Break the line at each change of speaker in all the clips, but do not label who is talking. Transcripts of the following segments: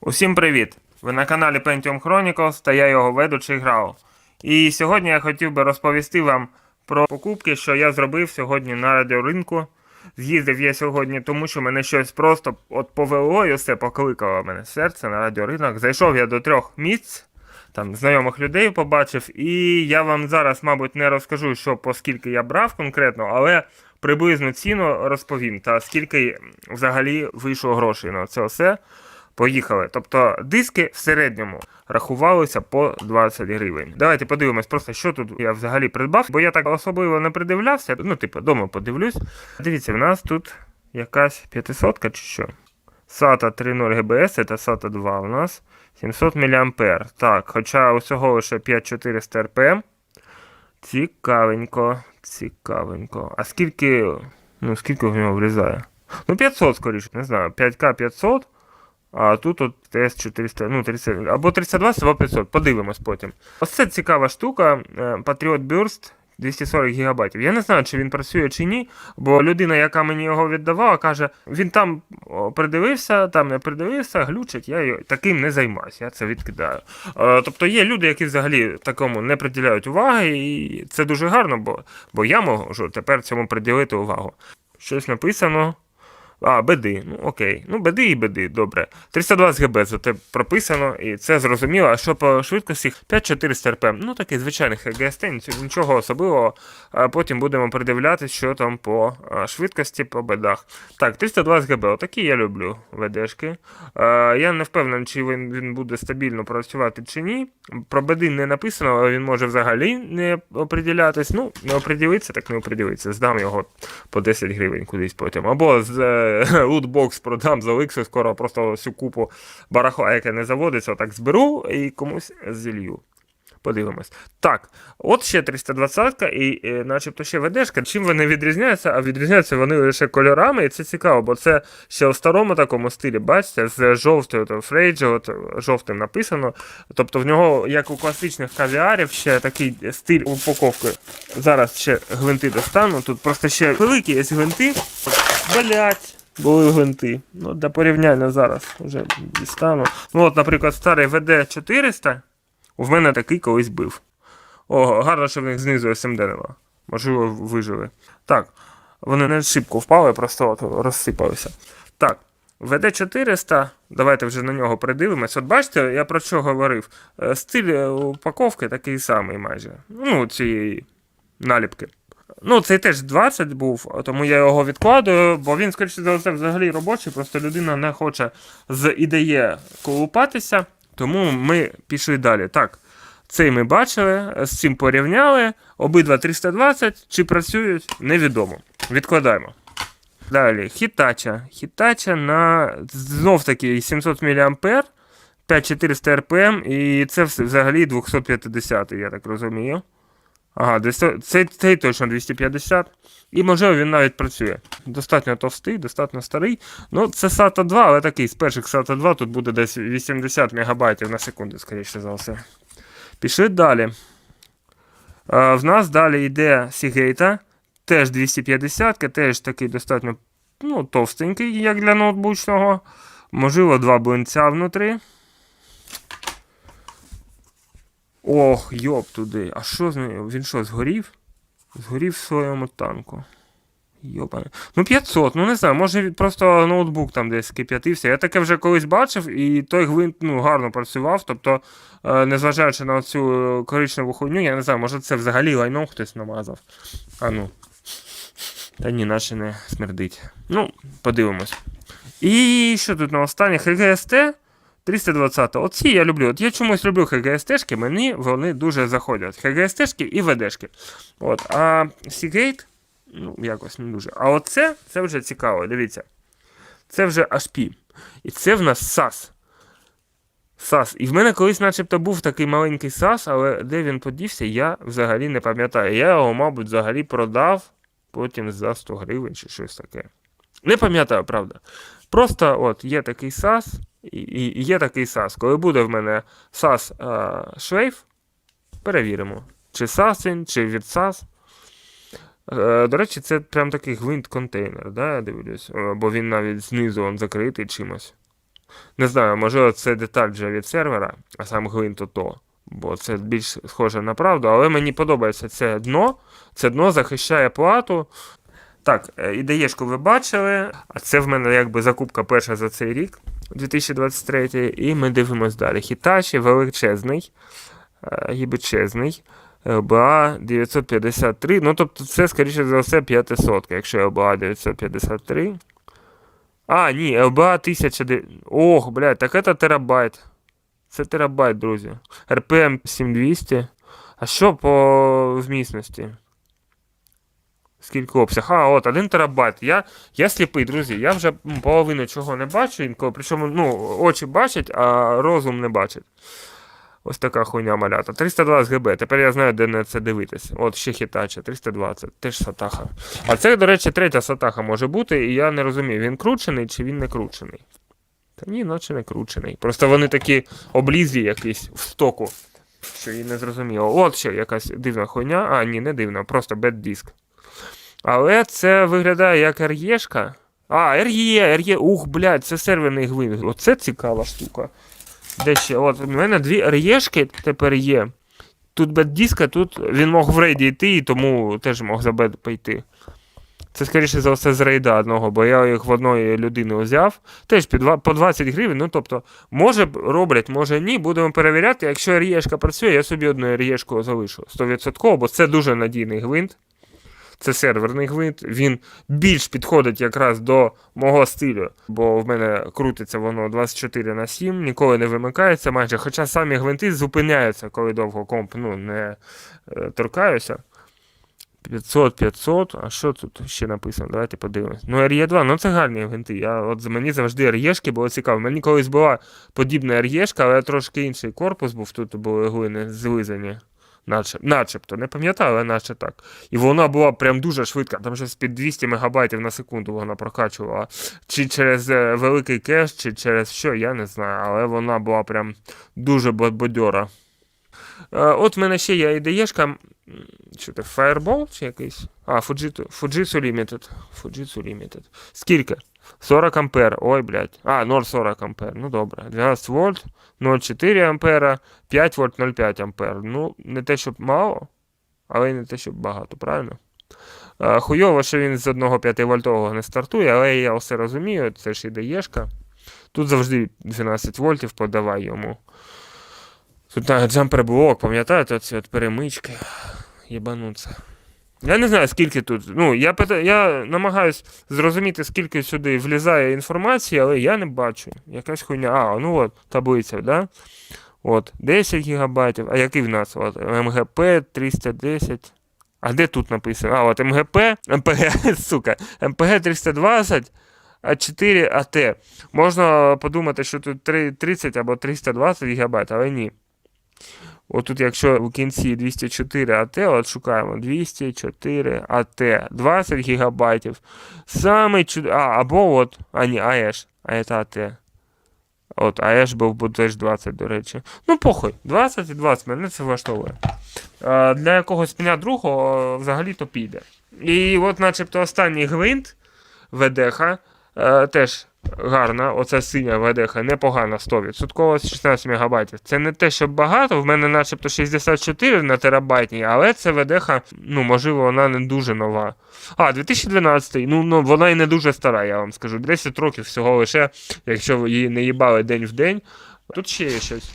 Усім привіт! Ви на каналі Pentium Chronicles та я його ведучий Грау. І сьогодні я хотів би розповісти вам про покупки, що я зробив сьогодні на радіоринку. З'їздив я сьогодні, тому що мене щось просто от повело і все покликало мене серце на радіоринок. Зайшов я до трьох місць, там знайомих людей побачив, і я вам зараз, мабуть, не розкажу, що по скільки я брав конкретно, але приблизну ціну розповім та скільки взагалі вийшло грошей на це все. Поїхали. Тобто диски в середньому рахувалися по 20 гривень. Давайте подивимось просто, що тут я взагалі придбав, бо я так особливо не придивлявся. Ну, типу, дома подивлюсь. Дивіться, в нас тут якась 500 чи що? SATA 3.0 GBS та SATA 2 у нас 700 мА. Так, хоча усього лише 5400 RPM. Цікавенько, цікавенько. А скільки. Ну, скільки в нього влізає? Ну, 500, скоріше, не знаю. 5К 500. А тут от ТС 400, ну 30, або 320, або 500. Подивимось потім. Ось це цікава штука. е, Patriot Burst 240 ГБ. Я не знаю, чи він працює чи ні, бо людина, яка мені його віддавала, каже, він там придивився, там не придивився, глючить, я його таким не займаюся, я це відкидаю. Е, Тобто є люди, які взагалі такому не приділяють уваги, і це дуже гарно, бо, бо я можу тепер цьому приділити увагу. Щось написано. А, беди. Ну окей. Ну, беди і беди, добре. 320 ГБ зате прописано, і це зрозуміло. А що по швидкості 5400 RPM. Ну, такий звичайний HGST, нічого особливого. А потім будемо придивлятися, що там по швидкості, по бедах. Так, 320 ГБ, отакі я люблю ведешки. А, я не впевнений, чи він, він буде стабільно працювати чи ні. Про беди не написано, але він може взагалі не оприділятись. Ну, не оприділиться, так не оприділиться. Здам його по 10 гривень кудись потім. Або з е, лутбокс продам за Ликсу, скоро просто всю купу барахла, яке не заводиться, так зберу і комусь зілью. Подивимось. Так, от ще 320-ка, і е, начебто ще ведешка. Чим вони відрізняються? А відрізняються вони лише кольорами, і це цікаво, бо це ще у старому такому стилі, бачите, з жовтою то фрейджі, от жовтим написано. Тобто в нього, як у класичних кавіарів, ще такий стиль упаковки. Зараз ще гвинти достану. Тут просто ще великі є гвинти. Блять. Були гвинти. Ну, для порівняння зараз вже дістану. Ну, от, наприклад, старий VD400 в мене такий колись бив. О, гарно, що в них знизу СМД нема. Можливо, вижили. Так, вони не шибко впали, просто от розсипалися. Так, ВД400, давайте вже на нього придивимось. От бачите, я про що говорив? Е, Стиль е, упаковки такий самий майже. Ну, цієї наліпки. Ну, цей теж 20 був, тому я його відкладую, бо він, скоріше за все, взагалі робочий, просто людина не хоче з ідеє колупатися, тому ми пішли далі. Так, цей ми бачили, з цим порівняли. Обидва 320, чи працюють, невідомо. Відкладаємо. Далі, Hitachi. Hitachi на знов таки 700 мА, 5400 RPM, і це взагалі 250, я так розумію. Ага, цей, цей точно 250. І можливо він навіть працює. Достатньо товстий, достатньо старий. Ну, це SATA 2, але такий з перших SATA 2 тут буде десь 80 МБ на секунду, скоріше за все. Пішли далі. А, в нас далі йде Seagate, теж 250, теж такий достатньо ну, товстенький, як для ноутбучного. Можливо, два блинця внутрі. Ох, йоп туди. А що з ним? Він що, згорів? Згорів в своєму танку. Йопане. Ну 500, ну не знаю, може просто ноутбук там десь кип'ятився. Я таке вже колись бачив, і той гвинт ну, гарно працював. Тобто, е, незважаючи на цю коричневу хуйню, я не знаю, може це взагалі лайном хтось намазав. А ну. Та ні, наче не смердить. Ну, подивимось. І що тут на останнє? ХГСТ 320. Оці я люблю. От я чомусь люблю ХГСТшки, мені вони дуже заходять. ХГСТшки і ВДшки. От, а Seagate, ну, якось не дуже. А оце, це вже цікаво, дивіться. Це вже HP. І це в нас SAS. SAS. І в мене колись начебто був такий маленький SAS, але де він подівся, я взагалі не пам'ятаю. Я його, мабуть, взагалі продав потім за 100 гривень чи щось таке. Не пам'ятаю, правда. Просто от є такий SAS, і, є такий SAS. Коли буде в мене SAS а, шлейф, перевіримо, чи SAS чи від SAS. Е, До речі, це прям такий гвинт-контейнер, да, я дивлюсь. Е, Бо він навіть знизу он закритий чимось. Не знаю, можливо, це деталь вже від сервера, а сам гвинт ото. Бо це більш схоже на правду, але мені подобається це дно. Це дно захищає плату. Так, е, ідеєшку ви бачили, а це в мене якби закупка перша за цей рік, 2023, і ми дивимось далі. Хітачі величезний, гібичезний. ЛБА 953. Ну, тобто, це, скоріше за все, 500, якщо ЛБА 953. А, ні, ЛБА 1000. Ох, блядь, так це терабайт. Це терабайт, друзі. RPM 7200. А що по вмісності? Скільки обсяг? А, от, 1 терабайт. Я, я сліпий, друзі. Я вже половину чого не бачу інколи. Причому, ну, очі бачать, а розум не бачить. Ось така хуйня малята. 320 ГБ. Тепер я знаю, де на це дивитися. От ще хітача, 320, теж сатаха. А це, до речі, третя сатаха може бути, і я не розумію, він кручений чи він не кручений. Та ні, наче не кручений. Просто вони такі облізлі якісь в стоку. Що і не зрозуміло. От ще якась дивна хуйня. А, ні, не дивна, просто бет-диск. Але це виглядає як RE-шка. А, RE, RE, ух, блядь, це серверний гвинт. Оце цікава штука. Де ще? От у мене дві RE-шки тепер є. Тут бет-диска, тут він мог в рейді йти, і тому теж мог за бет пойти. Це, скоріше за все, з рейда одного, бо я їх в одної людини взяв. Теж по 20 гривень. Ну, тобто, може роблять, може ні. Будемо перевіряти. Якщо рієшка працює, я собі одну рієшку залишу 100%, бо це дуже надійний гвинт. Це серверний гвинт. Він більш підходить якраз до мого стилю, бо в мене крутиться воно 24 на 7, ніколи не вимикається майже. Хоча самі гвинти зупиняються, коли довго комп ну, не е, торкаюся. 500, 500. А що тут ще написано? Давайте подивимось. Ну, RE2, ну це гарні гвинти. Я, от мені завжди RE-шки було цікаво. Мені колись була подібна RE-шка, але трошки інший корпус був, тут були глини злизані. Наче, начебто, не пам'ятаю, але наче так. І вона була прям дуже швидка, там щось під 200 мегабайтів на секунду вона прокачувала. Чи через е, великий кеш, чи через що, я не знаю, але вона була прям дуже. Е, От в мене ще є ідеєшка. Що це, Fireball чи якийсь? А, Fujitsu, Fujitsu Limited. Fujitsu Limited. Скільки? 40 ампер. Ой, блядь. А, 0,40 ампер. Ну добре. 12 вольт, 0,4 ампера, 5 вольт, 0,5 ампер. Ну, не те, щоб мало, але й не те, щоб багато, правильно? Хуйово, що він з одного 5 вольтового не стартує, але я все розумію, це ж ідеєшка. Тут завжди 12 вольтів подавай йому. Тут навіть джампер блок, пам'ятаєте, оці от перемички. Єбануться. Я не знаю, скільки тут. Ну, я, пита... я намагаюсь зрозуміти, скільки сюди влізає інформації, але я не бачу. Якась хуйня. А, ну от, таблиця, да? От, 10 гігабайтів. А який в нас? От, МГП 310. А де тут написано? А, от МГП, МПГ, сука, МПГ 320, а 4 АТ. Можна подумати, що тут 30 або 320 гігабайт, але ні. От тут, якщо в кінці 204 АТ, от шукаємо 204 АТ, 20 гігабайтів. Саме чуд... А, або от, а ні, АЕШ, а це АТ. От, АЕШ був теж 20, до речі. Ну, похуй, 20 і 20, мене це влаштовує. А, для якогось пня другого взагалі то піде. І от, начебто, останній гвинт ВДХ е, теж гарна. Оця синя ВДХ непогана 100%, 16 МБ. Це не те, щоб багато. В мене начебто 64 на терабайтній, але це ВДХ, ну, можливо, вона не дуже нова. А, 2012, ну, ну вона і не дуже стара, я вам скажу. 10 років всього лише, якщо її не їбали день в день. Тут ще є щось.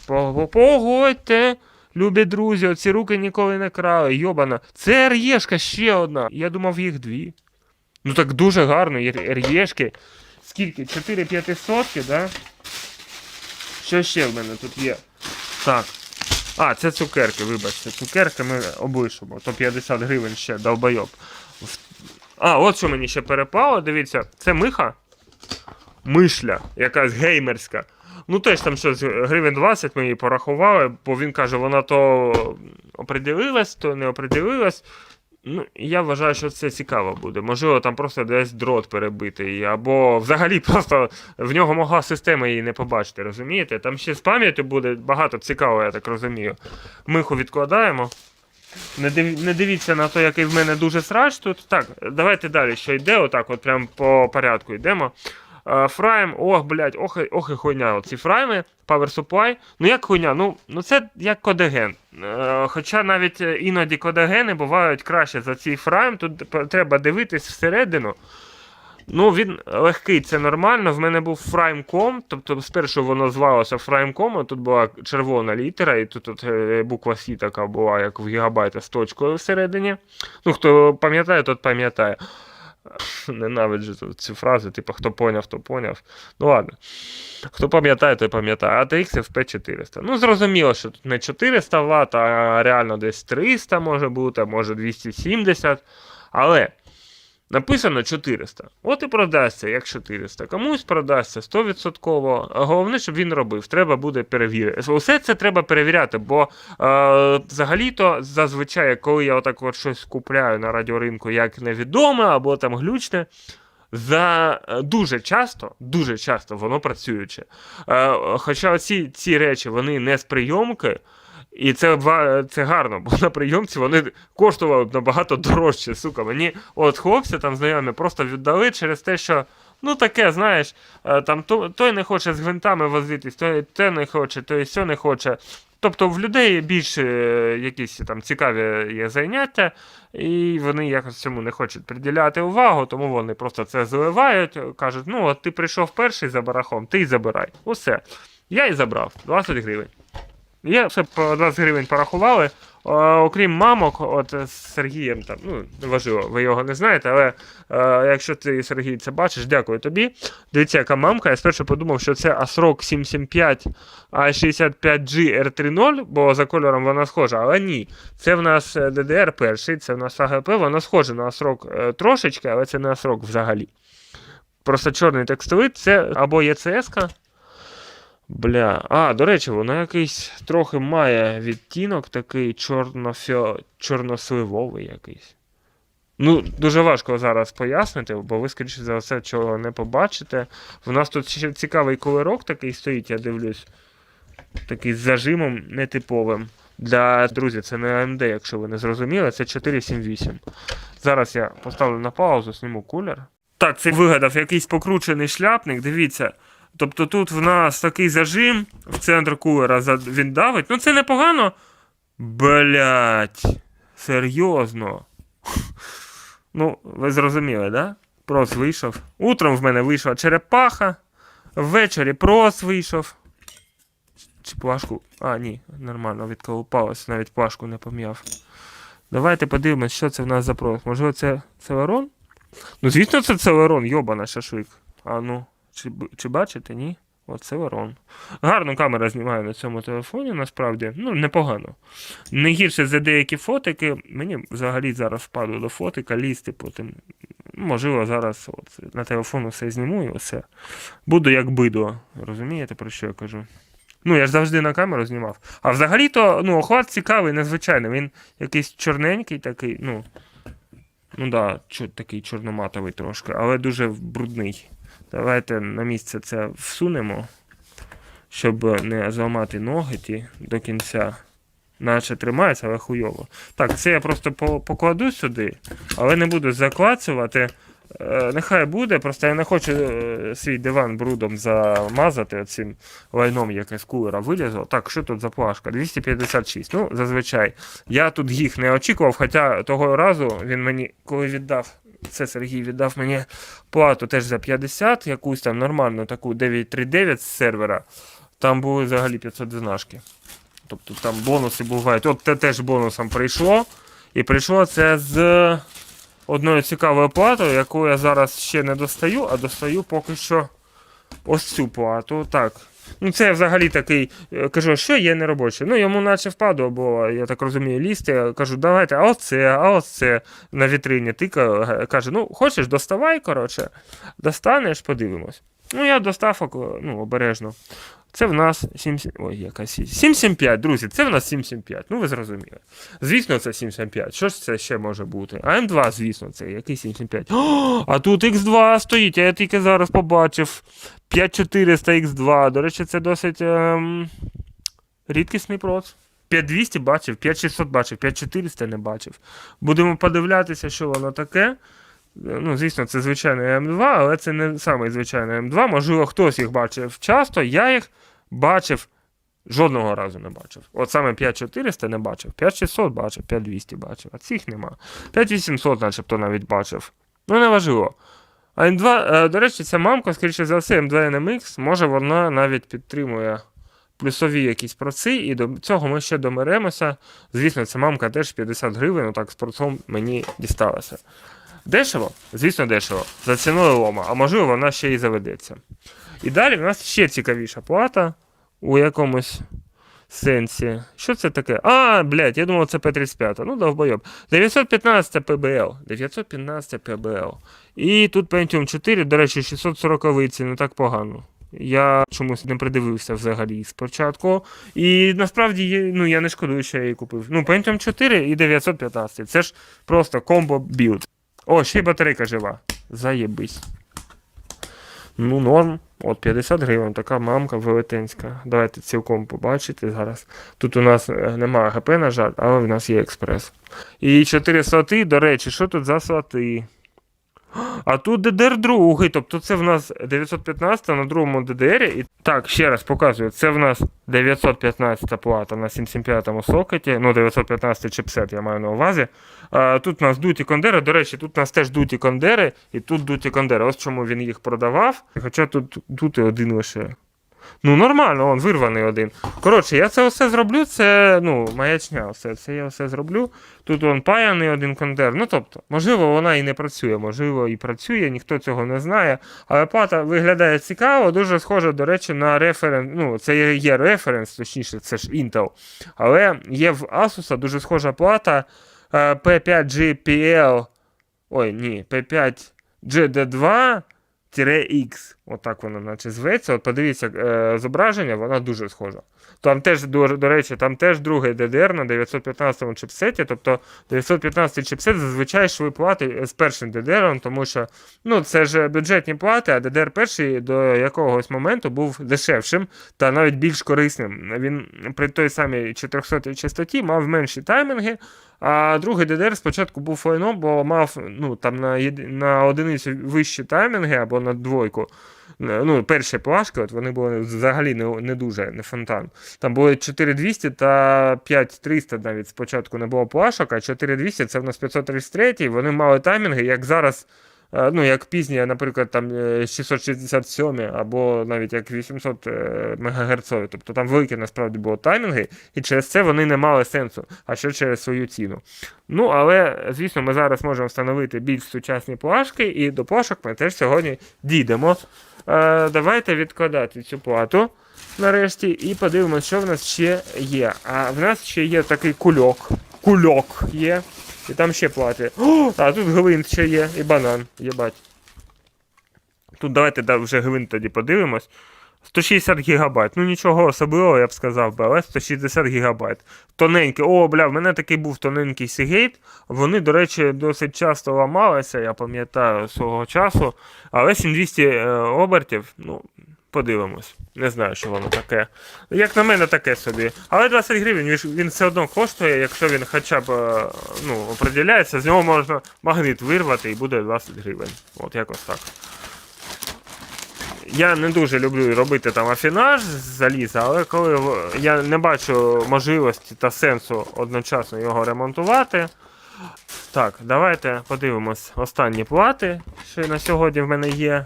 Погодьте. Любі друзі, оці руки ніколи не крали, йобана. Це РЄшка ще одна. Я думав, їх дві. Ну так дуже гарно, РЄшки. Скільки? 4 500, да? Що ще в мене тут є? Так. А, це цукерки, вибачте. Цукерки ми облишимо. То 50 гривень ще, долбойоб. А, от що мені ще перепало, дивіться, це миха. Мишля, якась геймерська. Ну, теж там щось гривень 20 ми її порахували, бо він каже, вона то оприділилась, то не оприділилась. Ну, я вважаю, що це цікаво буде. Можливо, там просто десь дрот перебитий, або взагалі просто в нього могла система її не побачити, розумієте? Там ще з пам'яттю буде багато цікавого, я так розумію. Миху відкладаємо. Не, див... не дивіться на те, який в мене дуже срач тут. Так, давайте далі, що йде, отак, от прям по порядку йдемо. Е, Фрайм, ох, блядь, ох, ох і хуйня. Оці фрайми, Power Supply. Ну як хуйня? Ну, ну це як кодеген. Е, Хоча навіть е, іноді кодегени бувають краще за цей фрайм. Тут треба дивитись всередину. Ну, він легкий, це нормально. В мене був Frame.com, тобто спершу воно звалося Frame.com, а тут була червона літера, і тут, от, буква Сі така була, як в гігабайта з точкою всередині. Ну, хто пам'ятає, тот пам'ятає. Ненавиджу цю- фразу, типу, хто поняв, то поняв. Ну ладно. Хто пам'ятає, той пам'ятає. ATX FP 400. Ну, зрозуміло, що тут не 400 Вт, а реально десь 300 може бути, а може 270. Але написано 400. От і продасться, як 400. Комусь продасться 100%. Головне, щоб він робив. Треба буде перевірити. Усе це треба перевіряти, бо е, взагалі-то зазвичай, коли я отак от щось купляю на радіоринку як невідоме або там глючне. За е, дуже часто, дуже часто воно працююче. Е, хоча оці ці речі вони не з прийомки, і це, це гарно, бо на прийомці вони коштували б набагато дорожче, сука. Мені от хлопці там знайомі просто віддали через те, що. Ну, таке, знаєш, е, там то- той не хоче з гвинтами возитись, той те не хоче, той сьо не хоче. Тобто в людей більш е, якісь там цікаві є заняття, і вони якось цьому не хочуть приділяти увагу, тому вони просто це заливають, кажуть, ну от ти прийшов перший за барахом, ти й забирай. Усе. Я і забрав 20 гривень. Є все по 20 гривень порахували. Е, окрім мамок, от з Сергієм там, ну, неважливо, ви його не знаєте, але е, якщо ти, Сергій, це бачиш, дякую тобі. Дивіться, яка мамка. Я спершу подумав, що це ASRock 775 A65G R30, бо за кольором вона схожа, але ні. Це в нас е, DDR перший, це в нас АГП, вона схожа на ASRock е, трошечки, але це не ASRock взагалі. Просто чорний текстовик, це або ECS-ка. Бля. А, до речі, вона якийсь трохи має відтінок такий чорнофіо... чорносливовий якийсь. Ну, дуже важко зараз пояснити, бо ви, скоріше за все, чого не побачите. В нас тут ще цікавий колерок такий стоїть, я дивлюсь. Такий з зажимом нетиповим. Для друзі, це не AMD, якщо ви не зрозуміли, це 478. Зараз я поставлю на паузу, зніму кулер. Так, це вигадав якийсь покручений шляпник, дивіться. Тобто тут в нас такий зажим в центр кулера він давить. Ну це непогано. Блять. Серйозно. Ну, ви зрозуміли, да? Прос вийшов. Утром в мене вийшла черепаха. Ввечері прос вийшов. Чи плашку. А, ні, нормально, відколупалось, навіть плашку не пом'яв. Давайте подивимось, що це в нас за прос. Можливо, це Целерон? Ну, звісно, це Целерон, йобана шашлик. А ну, чи, чи бачите, ні? От Целерон. Гарно камера знімає на цьому телефоні, насправді. Ну, непогано. Не гірше за деякі фотики. Мені взагалі зараз впаду до фотика, лізти потім. Можливо, зараз от, на телефону все зніму і все. Буду як бидо. Розумієте, про що я кажу? Ну, я ж завжди на камеру знімав. А взагалі-то, ну, охват цікавий, незвичайний. Він якийсь чорненький такий, ну. Ну да, такий чорноматовий трошки, але дуже брудний. Давайте на місце це всунемо, щоб не зламати ноги ті до кінця. Наче тримається, але хуйово. Так, це я просто покладу сюди, але не буду заклацувати. Е, нехай буде, просто я не хочу е, свій диван брудом замазати цим лайном, яке з кулера вилізло. Так, що тут за плашка? 256. Ну, зазвичай. Я тут їх не очікував, хоча того разу він мені, коли віддав, це Сергій віддав мені плату теж за 50, якусь там нормальну таку 939 з сервера. Там були взагалі 500 знашки. Тобто там бонуси бувають. От те теж бонусом прийшло. І прийшло це з одною цікавою платою, яку я зараз ще не достаю, а достаю поки що ось цю плату. Так. Ну, це взагалі такий, е, кажу, що є неробоче. Ну, йому наче впаду, бо я так розумію, лізти. Я кажу, давайте, а оце, а оце на вітрині Ти Каже, ну, хочеш, доставай, коротше, достанеш, подивимось. Ну, я достав ну, обережно. Це в нас 7... Ой, яка 775, друзі, це в нас 775. Ну, ви зрозуміли. Звісно, це 775. Що ж це ще може бути? А М2, звісно, це який 775. О, а тут X2 стоїть, а я тільки зараз побачив. 5400 X2. До речі, це досить ем, рідкісний проц. 5200 бачив, 5600 бачив, 5400 не бачив. Будемо подивлятися, що воно таке. Ну, звісно, це звичайний М2, але це не самий звичайний М2. Можливо, хтось їх бачив часто. Я їх бачив жодного разу не бачив. От саме 5400 не бачив, 5600 бачив, 5200 бачив, а цих нема. 5800 начебто навіть бачив. Ну, неважливо. А М2, е, до речі, ця мамка, скоріше за все, M2 NMX, може вона навіть підтримує плюсові якісь проци, і до цього ми ще домеремося. Звісно, ця мамка теж 50 гривень, отак з процом мені дісталася. Дешево? Звісно, дешево. За ціною лома, а можливо, вона ще й заведеться. І далі в нас ще цікавіша плата у якомусь сенсі. Що це таке? А, блядь, я думав, це P35. Ну, довбойоб. 915 PBL. 915 PBL. І тут Pentium 4, до речі, 640 ці не так погано. Я чомусь не придивився взагалі спочатку. І насправді ну, я не шкодую, що я її купив. Ну, Pentium 4 і 915. Це ж просто комбо білд. О, ще й батарейка жива. Заєбись. Ну, норм. От 50 гривень, така мамка велетенська. Давайте цілком побачите зараз. Тут у нас е, немає ГП, на жаль, але в нас є експрес. І 4 слоти, до речі, що тут за слоти? А тут ДДР другий, тобто це в нас 915 на другому ДДР. І так, ще раз показую, це в нас 915 плата на 775 сокеті, ну 915 чипсет я маю на увазі. Тут у нас дуті кондери, до речі, тут у нас теж дуті кондери, і тут дуті кондери. Ось чому він їх продавав. Хоча тут дути один лише. Ну, нормально, он вирваний один. Коротше, я це все зроблю, це ну, маячня, все, це я все зроблю. Тут он паяний один кондер. Ну тобто, можливо, вона і не працює, можливо, і працює, ніхто цього не знає. Але плата виглядає цікаво, дуже схожа, до речі, на референс. Ну, це є- референс, точніше, це ж Intel. Але є в Asus дуже схожа плата P5GPL. Ой, ні, P5GD2. Отак воно наче зветься. От подивіться е, зображення, вона дуже схожа. Там теж, до, до речі, там теж другий DDR на 915 чипсеті. Тобто 915 чипсет зазвичай йшли плати з першим DDR, тому що ну, це ж бюджетні плати, а DDR перший до якогось моменту був дешевшим та навіть більш корисним. Він при той самій 400 частоті мав менші таймінги. А другий DDR спочатку був файном, бо мав ну, там на, на одиницю вищі таймінги або на двойку. Ну, перші плашки, от вони були взагалі не, не дуже, не фонтан. Там були 4200 та 5300 навіть спочатку не було плашок, а 4200 це в нас 533, вони мали таймінги, як зараз. е, Ну, як пізні, наприклад, там е, 667 або навіть як 800 е, МГц. Тобто там великі насправді були таймінги, і через це вони не мали сенсу, а ще через свою ціну. Ну, але, звісно, ми зараз можемо встановити більш сучасні плашки, і до плашок ми теж сьогодні дійдемо. Е, давайте відкладати цю плату нарешті і подивимося, що в нас ще є. А в нас ще є такий кульок. Кульок є. І там ще плати. О, а тут гвинт ще є, і банан, єбать. Тут давайте да, вже гвинт тоді подивимось. 160 гігабайт. Ну нічого особливого, я б сказав би, але 160 гігабайт. Тоненький. О, бля, в мене такий був тоненький Seagate. Вони, до речі, досить часто ламалися, я пам'ятаю свого часу. Але 7200 е, обертів, ну, подивимось. Не знаю, що воно таке. Як на мене, таке собі. Але 20 гривень він, все одно коштує, якщо він хоча б е, ну, определяється, з нього можна магніт вирвати і буде 20 гривень. От якось так. Я не дуже люблю робити там афінаж з заліза, але коли я не бачу можливості та сенсу одночасно його ремонтувати. Так, давайте подивимось останні плати, що на сьогодні в мене є.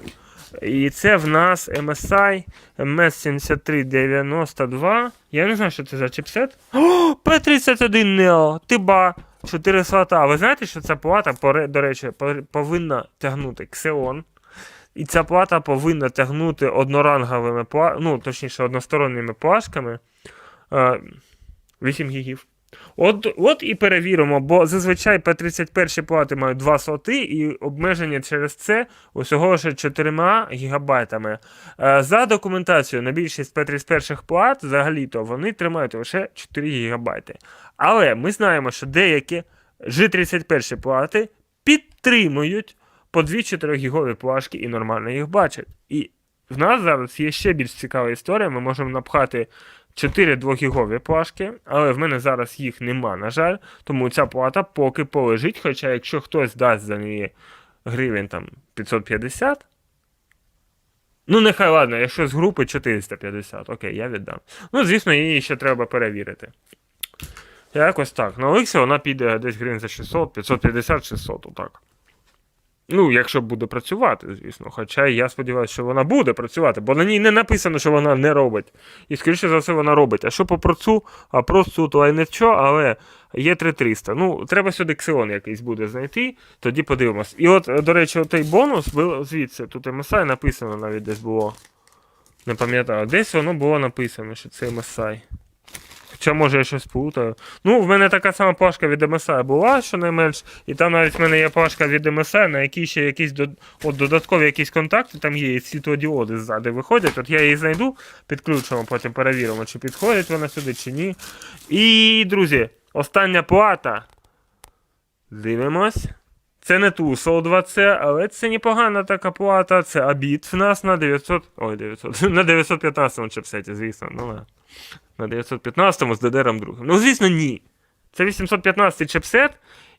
І це в нас MSI MS7392. Я не знаю, що це за чипсет. О, P31 Neo, тиба. 4 слота. Ви знаєте, що ця плата, до речі, повинна тягнути Xeon. І ця плата повинна тягнути одноранговими ну, точніше, односторонніми плашками е, 8 гігів. От, от і перевіримо, бо зазвичай P31 плати мають 2 слоти, і обмеження через це усього лише 4 гігабайтами. Е, За документацією на більшість P31 плат, взагалі-то вони тримають лише 4 гігабайти. Але ми знаємо, що деякі G31 плати підтримують по 2 4-гігові плашки і нормально їх бачать. І в нас зараз є ще більш цікава історія. Ми можемо напхати 4 2-гігові плашки, але в мене зараз їх нема, на жаль. Тому ця плата поки полежить. Хоча, якщо хтось дасть за неї гривень там 550. Ну, нехай ладно, якщо з групи 450, окей, я віддам. Ну, звісно, її ще треба перевірити. Якось так. На Олексі вона піде десь гривень за 600, 550, 600, отак. Ну, якщо буде працювати, звісно. Хоча я сподіваюся, що вона буде працювати, бо на ній не написано, що вона не робить. І, скоріше за все, вона робить. А що по процу, а процу, то й не що, але є 3300. Ну, треба сюди ксилон якийсь буде знайти, тоді подивимось. І от, до речі, той бонус був звідси, тут MSI написано навіть десь було. Не пам'ятаю, десь воно було написано, що це MSI. Хоча, може, я щось плутаю. Ну, в мене така сама плашка від MSI була, щонайменш, і там навіть в мене є плашка від MSI, на якій ще якісь дод... от, додаткові якісь контакти, там є і світлодіоди ззади виходять. От я її знайду, підключимо, потім перевіримо, чи підходить вона сюди, чи ні. І, друзі, остання плата. Дивимось. Це не Тусол 2C, але це непогана така плата. Це Абіт в нас на 900. Ой, 900. На 915 чипсеті, звісно. Ну, да. На 915-му з DDR 2. Ну, звісно, ні. Це 815 чипсет.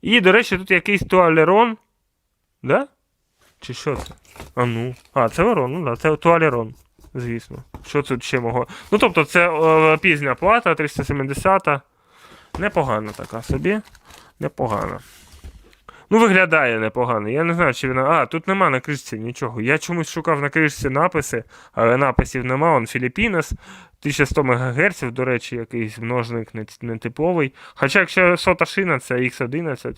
І, до речі, тут якийсь туалерон. Да? Чи що це? А ну. А, це Ворон, ну да, це туалерон. Звісно. Що тут ще могло? Ну, тобто, це е, пізня плата, 370-та. Непогана така собі. Непогана. Ну, виглядає непогано. Я не знаю, чи вона. А, тут нема на кришці нічого. Я чомусь шукав на кришці написи, але написів нема. Он Філіппінес, 1100 МГц, до речі, якийсь множник нетиповий. Хоча, якщо сота шина, це X11.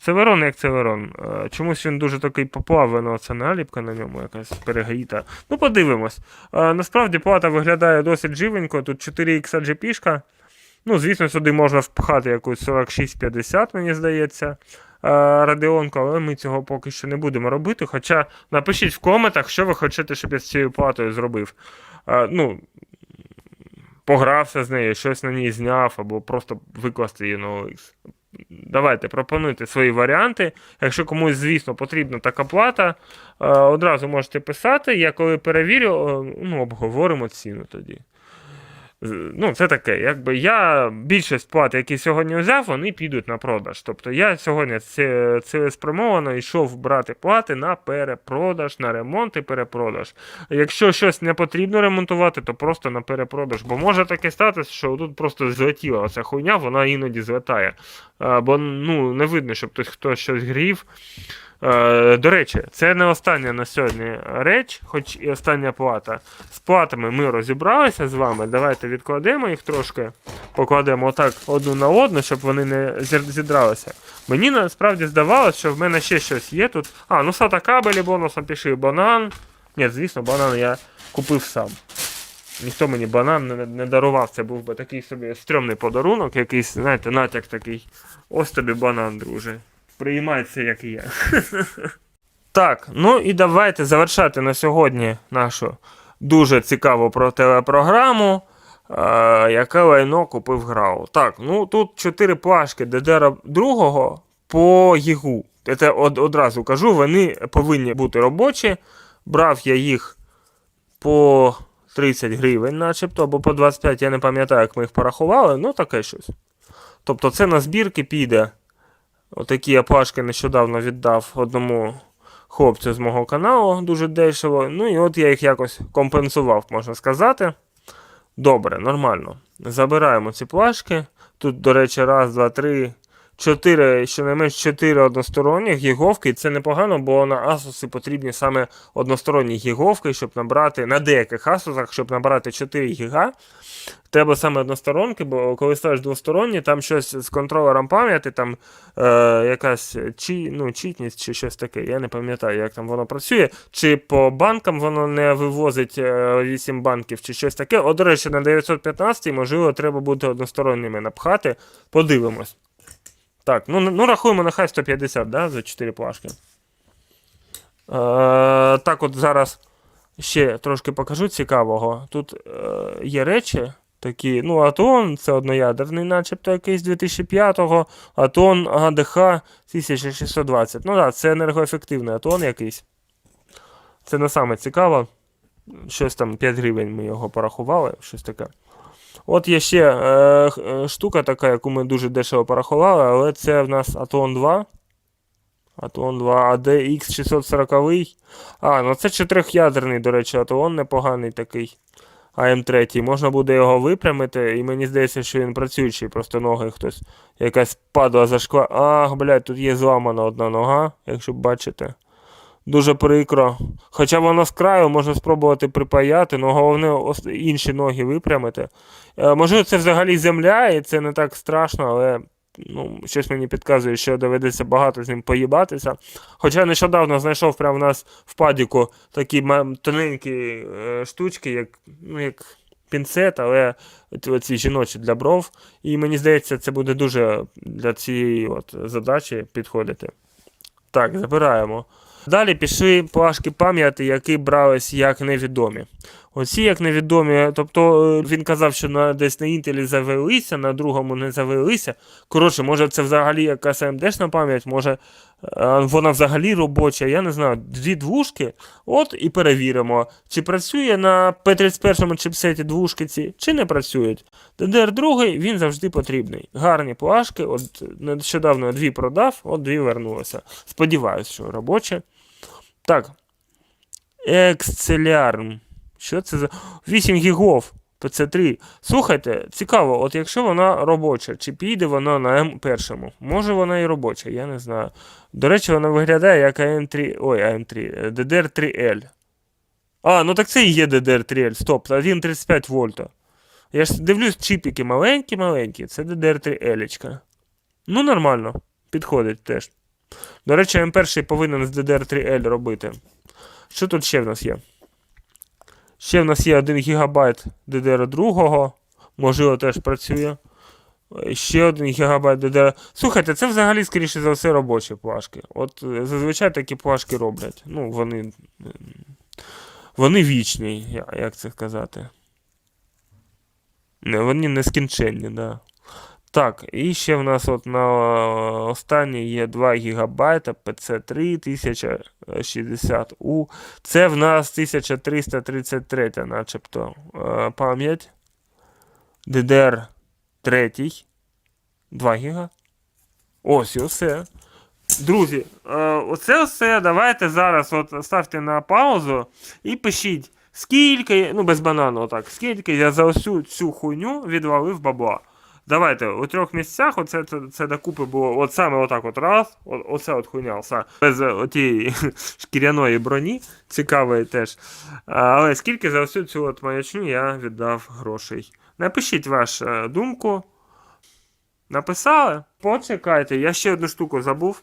Це Верон, як це Верон. Е, Чомусь він дуже такий поплавлено, це наліпка на ньому, якась перегріта. Ну, подивимось. Е, Насправді плата виглядає досить живенько. Тут 4X GP. Ну, звісно, сюди можна впхати якусь 4650, мені здається, е, радіонку, але ми цього поки що не будемо робити. Хоча напишіть в коментах, що ви хочете, щоб я з цією платою зробив. Е, Ну, погрався з нею, щось на ній зняв, або просто викласти її на OLX. Давайте пропонуйте свої варіанти. Якщо комусь, звісно, потрібна така плата, е, одразу можете писати. Я коли перевірю, ну, обговоримо ціну тоді. Ну, це таке, якби я більшість плат, які сьогодні взяв, вони підуть на продаж. Тобто я сьогодні ці- цілеспрямовано йшов брати плати на перепродаж, на ремонт і перепродаж. Якщо щось не потрібно ремонтувати, то просто на перепродаж. Бо може таке статися, що тут просто злетіла оця хуйня, вона іноді злетає. Бо ну, не видно, щоб хтось щось грів. Е, До речі, це не остання на сьогодні реч, хоч і остання плата. З платами ми розібралися з вами. Давайте відкладемо їх трошки, покладемо отак одну на одну, щоб вони не зідралися. Мені насправді здавалося, що в мене ще щось є тут. А, ну сата кабелі бонусом пішли банан. Ні, звісно, банан я купив сам. Ніхто мені банан не, не дарував. Це був би такий собі стрьомний подарунок, якийсь, знаєте, натяк такий. Ось тобі банан, друже. Приймай це, як я. Так, ну і давайте завершати на сьогодні нашу дуже цікаву про телепрограму, е, яке лайно купив Грау. Так, ну тут 4 плашки DDR 2 по ЄГУ. Це од- одразу кажу, вони повинні бути робочі. Брав я їх по 30 гривень, начебто, або по 25, я не пам'ятаю, як ми їх порахували, ну таке щось. Тобто це на збірки піде. Отакі я плашки нещодавно віддав одному хлопцю з мого каналу дуже дешево. Ну і от я їх якось компенсував, можна сказати. Добре, нормально. Забираємо ці плашки. Тут, до речі, раз, два, три, чотири, щонайменш чотири односторонніх гіговки. І це непогано, бо на Asus потрібні саме односторонні гіговки, щоб набрати на деяких Asus, щоб набрати 4 гіга. Треба саме односторонки, бо коли ставиш двосторонні, там щось з контролером пам'яті, там е, якась чі, ну, чітність чи щось таке. Я не пам'ятаю, як там воно працює. Чи по банкам воно не вивозить е, 8 банків, чи щось таке. О, до речі, на 915 можливо, треба буде односторонніми напхати. Подивимось. Так, ну, ну рахуємо нехай 150, да, за 4 плашки. Е, так, от зараз ще трошки покажу цікавого. Тут е, є речі такі. Ну, Атон це одноядерний, начебто якийсь 2005-го, Атон АДХ 1620. Ну так, це енергоефективний Атон якийсь. Це не саме цікаво. Щось там 5 гривень ми його порахували, щось таке. От є ще е, е, штука така, яку ми дуже дешево порахували, але це в нас Атон 2. Атон 2, ADX 640. А, ну це чотирьохядерний, до речі, Атон непоганий такий. АМ3. Можна буде його випрямити, і мені здається, що він працюючий, просто ноги хтось. Якась падла зашква. Ах, блядь, тут є зламана одна нога, якщо бачите. Дуже прикро. Хоча воно з краю можна спробувати припаяти, але головне інші ноги випрямити. Е, можливо, це взагалі земля, і це не так страшно, але ну, щось мені підказує, що доведеться багато з ним поїбатися. Хоча нещодавно знайшов прямо в нас в падіку такі тоненькі е, штучки, як, ну, як пінцет, але оці жіночі для бров. І мені здається, це буде дуже для цієї от задачі підходити. Так, забираємо. Далі пішли плашки пам'яті, які брались як невідомі. Оці як невідомі, тобто е, він казав, що на, десь на інтелі завелися, на другому не завелися. Коротше, може це взагалі якась AMD-шна пам'ять, може е, вона взагалі робоча, я не знаю, дві двушки. От і перевіримо, чи працює на P31 чипсеті двушки ці, чи не працюють. DDR2 він завжди потрібний. Гарні плашки, от нещодавно дві продав, от дві вернулося. Сподіваюсь, що робоче. Так. Excelярм. Що це за. 8 гігов. PC3. Слухайте, цікаво, от якщо вона робоча, чи піде вона на М1? Може вона і робоча, я не знаю. До речі, вона виглядає як AM3. Ой, AM3, DDR3L. А, ну так це і є DDR3L. Стоп, 1,35 вольта. Я ж дивлюсь, чіпіки маленькі-маленькі. Це DDR3L. Ну, нормально. Підходить теж. До речі, М1 повинен з DDR3L робити. Що тут ще в нас є? Ще в нас є 1 ГБ DDR2. Можливо, теж працює. Е, Ще 1 ГБ DDR. Слухайте, це взагалі, скоріше за все, робочі плашки. От е, зазвичай такі плашки роблять. Ну, вони. Вони вічні, як це сказати. Вони нескінченні, да. Так, і ще в нас от на е, останній є 2 ГБ PC3 1060U. Це в нас 1333, начебто, е, пам'ять. DDR 3. 2 ГБ. Ось і все. Друзі, е, оце все. Давайте зараз от ставте на паузу і пишіть, скільки, ну без банану, отак, скільки я за всю цю хуйню відвалив бабла. Давайте у трьох місцях оце це, це докупи було от саме отак от раз, о, оце от хуйня, все, без е, отієї шкіряної броні, цікавої теж. Але скільки за всю цю от маячню я віддав грошей. Напишіть вашу думку. Написали? Почекайте, я ще одну штуку забув.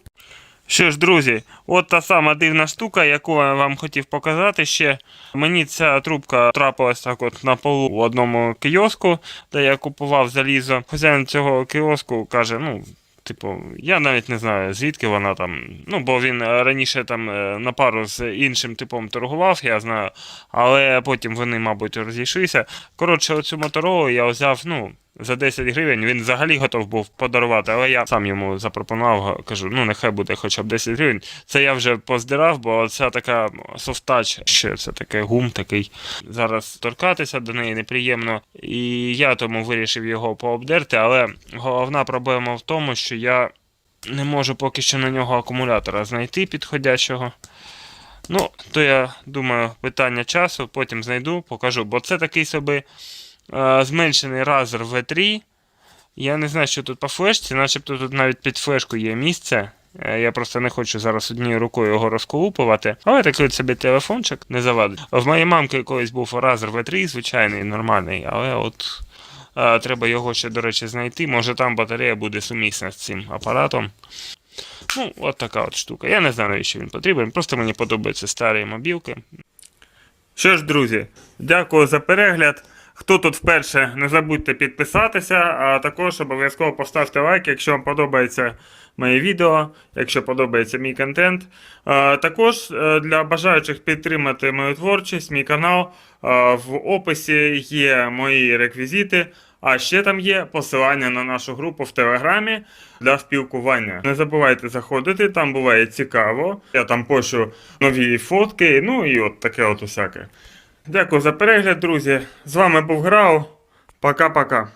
Що ж, друзі, от та сама дивна штука, яку я вам хотів показати ще. Мені ця трубка трапилась так от на полу в одному кіоску, де я купував залізо. Хазяїн цього кіоску каже, ну. Типу, я навіть не знаю, звідки вона там. Ну, бо він раніше там е, на пару з іншим типом торгував, я знаю. Але потім вони, мабуть, розійшлися. Коротше, оцю моторолу я взяв, ну, за 10 гривень. Він взагалі готов був подарувати, але я сам йому запропонував, кажу, ну нехай буде хоча б 10 гривень. Це я вже поздирав, бо це така софтач, що це таке гум такий. Зараз торкатися до неї неприємно. І я тому вирішив його пообдерти, але головна проблема в тому, що я не можу поки що на нього акумулятора знайти підходящого. Ну, то я думаю, питання часу, потім знайду, покажу, бо це такий собі зменшений Razer V3. Я не знаю, що тут по флешці, начебто тут навіть під флешку є місце. Е, Я просто не хочу зараз однією рукою його розколупувати. Але такий от собі телефончик не завадить. В моєї мамки колись був Razer V3, звичайний, нормальний, але от е, треба його ще, до речі, знайти. Може там батарея буде сумісна з цим апаратом. Ну, от така от штука. Я не знаю, навіщо він потрібен. Просто мені подобаються старі мобілки. Що ж, друзі, дякую за перегляд. Хто тут вперше, не забудьте підписатися, а також обов'язково поставте лайк, якщо вам подобається моє відео, якщо подобається мій контент. Також е, для бажаючих підтримати мою творчість, мій канал. е, В описі є мої реквізити. А ще там є посилання на нашу групу в Телеграмі для спілкування. Не забувайте заходити, там буває цікаво. Я там пощу нові фотки, ну і от таке от усяке. Дякую за перегляд, друзі. З вами був Грау. Пока-пока.